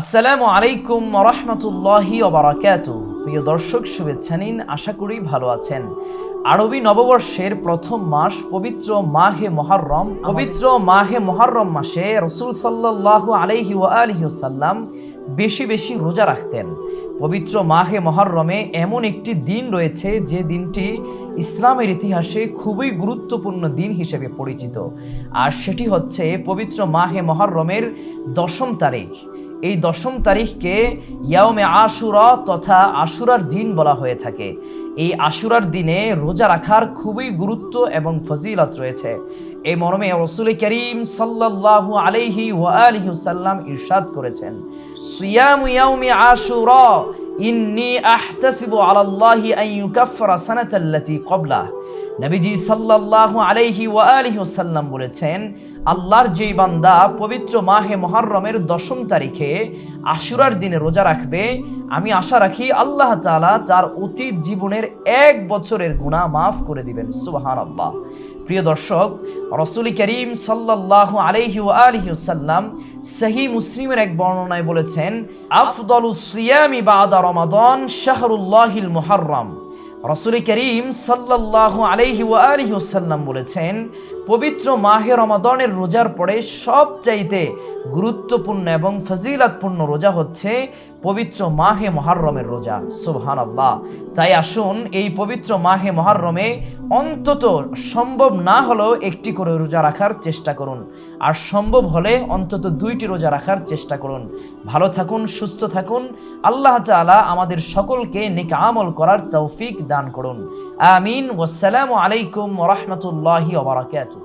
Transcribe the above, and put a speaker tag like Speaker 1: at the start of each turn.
Speaker 1: আসসালামু আলাইকুম রহমতুল্লাহি ওবরাকাত প্রিয় দর্শক শুভেচ্ছা নিন আশা করি ভালো আছেন। আরবি নববর্ষের প্রথম মাস পবিত্র মাহে মহারম পবিত্র মাহে মহারম মাসে রসুল সাল্লাহ আলাইহি আলহিসাল্লাম বেশি বেশি রোজা রাখতেন। পবিত্র মাহে মহারমে এমন একটি দিন রয়েছে যে দিনটি ইসলামের ইতিহাসে খুবই গুরুত্বপূর্ণ দিন হিসেবে পরিচিত। আর সেটি হচ্ছে পবিত্র মাহে মহারমের দশম তারিখ। এই দশম তারিখকে ইয়াওমে আশুরা তথা আশুরার দিন বলা হয়ে থাকে। এই আশুরার দিনে রোজা রাখার খুবই গুরুত্ব এবং ফজিলত রয়েছে। এই মর্মে রসুল করিম সাল্লাল্লাহু আলাইহি ওয়া আলহিউসাল্লাম ইরশাদ করেছেন, সিয়াম ইয়াউমি আশুরা ইন্নী আলাইহি বলেছেন, আল্লাহর যেই বান্দা পবিত্র মাহে মহররমের দশম তারিখে আশুরার দিনে রোজা রাখবে, আমি আশা রাখি আল্লাহ তার অতীত জীবনের এক বছরের গুনাহ মাফ করে দিবেন। সুবহানাল্লাহ। প্রিয় দর্শক, রসুল করিম সাল্লাহ আলহি ও আলহি সাল্লাম সহি মুসলিমের এক বর্ণনায় বলেছেন, আফদুল সিয়ামি বাদা রমাদন শাহরুল্লাহিল মুহাররম। রসুল করিম সাল্লাহ আলহি ও আলহি বলেছেন পবিত্র মাহে রমাদনের রোজার পরে সবচাইতে গুরুত্বপূর্ণ এবং ফজিলাতপূর্ণ রোজা হচ্ছে পবিত্র মাহে মহারমের রোজা সুবহান আল্লাহ তাই আসুন, এই পবিত্র মাহে মহারমে অন্তত সম্ভব না হলেও একটি করে রোজা রাখার চেষ্টা করুন। আর সম্ভব হলে অন্তত দুইটি রোজা রাখার চেষ্টা করুন। ভালো থাকুন, সুস্থ থাকুন। আল্লাহ তাআলা আমাদের সকলকে নেক আমল করার তৌফিক দান করুন। আমিন। ওয়াসসালামু আলাইকুম ওরহমতুল্লাহি ওবরাকাত